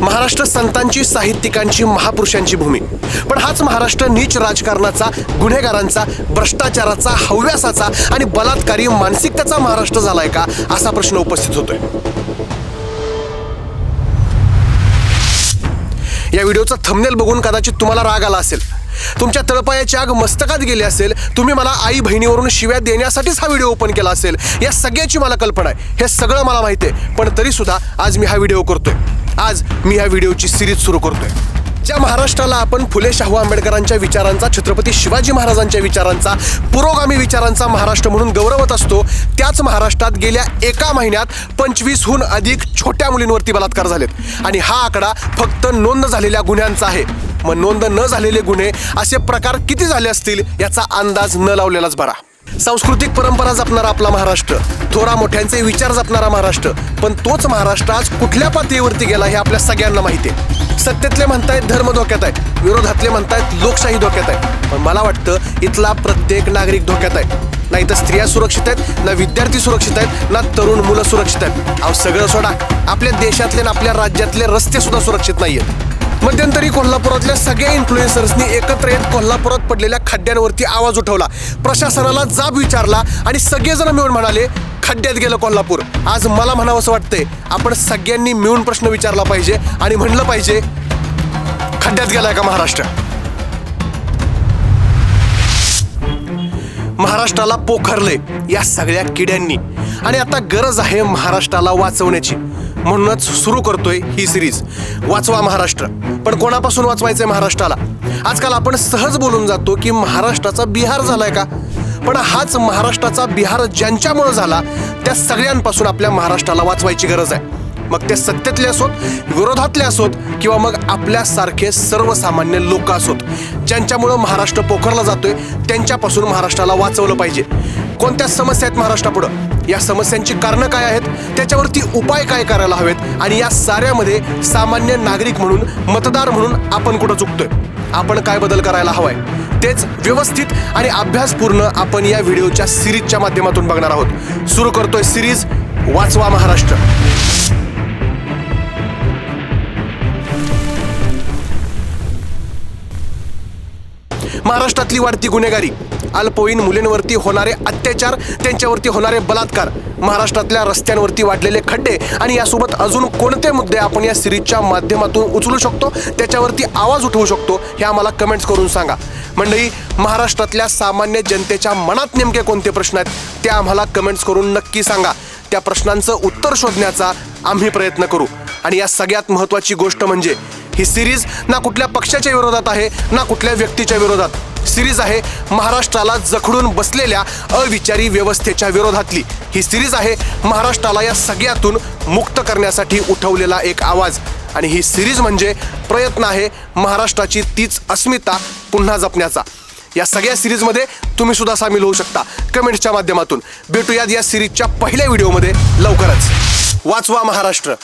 महाराष्ट्र संतांची साहित्यिकांची महापुरुषांची भूमी. पण हाच महाराष्ट्र नीच राजकारणाचा गुन्हेगारांचा भ्रष्टाचाराचा हव्यासाचा आणि बलात्कारी मानसिकतेचा महाराष्ट्र झालाय का असा प्रश्न उपस्थित होतोय. या व्हिडिओचा थंबनेल बघून कदाचित तुम्हाला राग आला असेल. तुमच्या तळपायाची आग मस्तकात गेली असेल. तुम्ही मला आई बहिणीवरून शिव्या देण्यासाठीच हा व्हिडिओ ओपन केला असेल. या सगळ्याची मला कल्पना आहे. हे सगळं मला माहिती आहे. पण तरी सुद्धा आज मी हा व्हिडिओ करतोय. आज मी ह्या व्हिडिओची सिरीज सुरू करतोय. ज्या महाराष्ट्राला आपण फुले शाहू आंबेडकरांच्या विचारांचा छत्रपती शिवाजी महाराजांच्या विचारांचा पुरोगामी विचारांचा महाराष्ट्र म्हणून गौरवत असतो त्याच महाराष्ट्रात गेल्या एका महिन्यात पंचवीसहून अधिक छोट्या मुलींवरती बलात्कार झालेत. आणि हा आकडा फक्त नोंद झालेल्या गुन्ह्यांचा आहे. मग नोंद न झालेले गुन्हे असे प्रकार किती झाले असतील याचा अंदाज न लावलेलाच बरा. सांस्कृतिक परंपरा जपणारा आपला महाराष्ट्र. थोरा मोठ्यांचे विचार जपणारा महाराष्ट्र. पण तोच महाराष्ट्र आज कुठल्या पातळीवरती गेला हे आपल्या सगळ्यांना माहिती आहे. सत्तेतले म्हणतायत धर्म धोक्यात आहे. विरोधातले म्हणतायत लोकशाही धोक्यात आहे. पण मला वाटतं इथला प्रत्येक नागरिक धोक्यात आहे. नाही तर स्त्रिया सुरक्षित आहेत ना विद्यार्थी सुरक्षित आहेत ना तरुण मुलं सुरक्षित आहेत. अहो सगळं सोडा. आपल्या देशातले ना आपल्या राज्यातले रस्ते सुद्धा सुरक्षित नाही आहेत मध्यंतरी कोल्हापुरातल्या सगळ्या इन्फ्लुएन्सर्सनी एकत्र येत कोल्हापुरात पडलेल्या खड्ड्यांवरती आवाज उठवला. प्रशासनाला जाब विचारला आणि सगळेजण मिळून म्हणाले खड्ड्यात गेलं कोल्हापूर. आज मला म्हणावं असं वाटतंय. आपण सगळ्यांनी मिळून प्रश्न विचारला पाहिजे आणि म्हणलं पाहिजे खड्ड्यात गेलाय का महाराष्ट्र? महाराष्ट्राला पोखरले या सगळ्या किड्यांनी. आणि आता गरज आहे महाराष्ट्राला वाचवण्याची. म्हणूनच सुरू करतोय ही सिरीज वाचवा महाराष्ट्र. पण कोणापासून वाचवायचंय महाराष्ट्राला? आजकाल आपण सहज बोलून जातो की महाराष्ट्राचा बिहार झालाय का? पण हाच महाराष्ट्राचा बिहार ज्यांच्यामुळे झाला त्या सगळ्यांपासून आपल्या महाराष्ट्राला वाचवायची गरज आहे. मग ते सत्तेतले असोत विरोधातले असोत किंवा मग आपल्यासारखे सर्वसामान्य लोक असोत ज्यांच्यामुळं महाराष्ट्र पोखरला जातोय त्यांच्यापासून महाराष्ट्राला वाचवलं पाहिजे. कोणत्या समस्या आहेत महाराष्ट्रापुढं? या समस्यांची कारणं काय आहेत? त्याच्यावरती उपाय काय करायला हवेत? आणि या साऱ्यामध्ये सामान्य नागरिक म्हणून मतदार म्हणून आपण कुठं चुकतोय? आपण काय बदल करायला हवाय? तेच व्यवस्थित आणि अभ्यासपूर्ण आपण या व्हिडिओच्या सिरीजच्या माध्यमातून बघणार आहोत. सुरू करतोय सिरीज वाचवा महाराष्ट्र. महाराष्ट्रातली वाढती गुन्हेगारी अल्पवयीन मुलींवरती होणारे अत्याचार त्यांच्यावरती होणारे बलात्कार महाराष्ट्रातल्या रस्त्यांवरती वाढलेले खड्डे आणि यासोबत अजून कोणते मुद्दे आपण या सिरीजच्या माध्यमातून उचलू शकतो? त्याच्यावरती आवाज उठवू शकतो हे आम्हाला कमेंट्स करून सांगा. मंडळी महाराष्ट्रातल्या सामान्य जनतेच्या मनात नेमके कोणते प्रश्न आहेत ते आम्हाला कमेंट्स करून नक्की सांगा. त्या प्रश्नांचं उत्तर शोधण्याचा आम्ही प्रयत्न करू. आणि या सगळ्यात महत्त्वाची गोष्ट म्हणजे ही सिरीज ना कुठल्या पक्षाच्या विरोधात आहे ना कुठल्या व्यक्तीच्या विरोधात. सिरीज आहे महाराष्ट्राला जखडून बसलेल्या अविचारी व्यवस्थेच्या विरोधातली. ही सिरीज आहे महाराष्ट्राला या सगळ्यातून मुक्त करण्यासाठी उठवलेला एक आवाज. आणि ही सिरीज म्हणजे प्रयत्न आहे महाराष्ट्राची तीच अस्मिता पुन्हा जपण्याचा. या सगळ्या सिरीजमध्ये तुम्ही सुद्धा सामील होऊ शकता. कमेंट्सच्या माध्यमातून. भेटूयात या सिरीजच्या पहिल्या व्हिडिओमध्ये लवकरच. वाचवा महाराष्ट्र.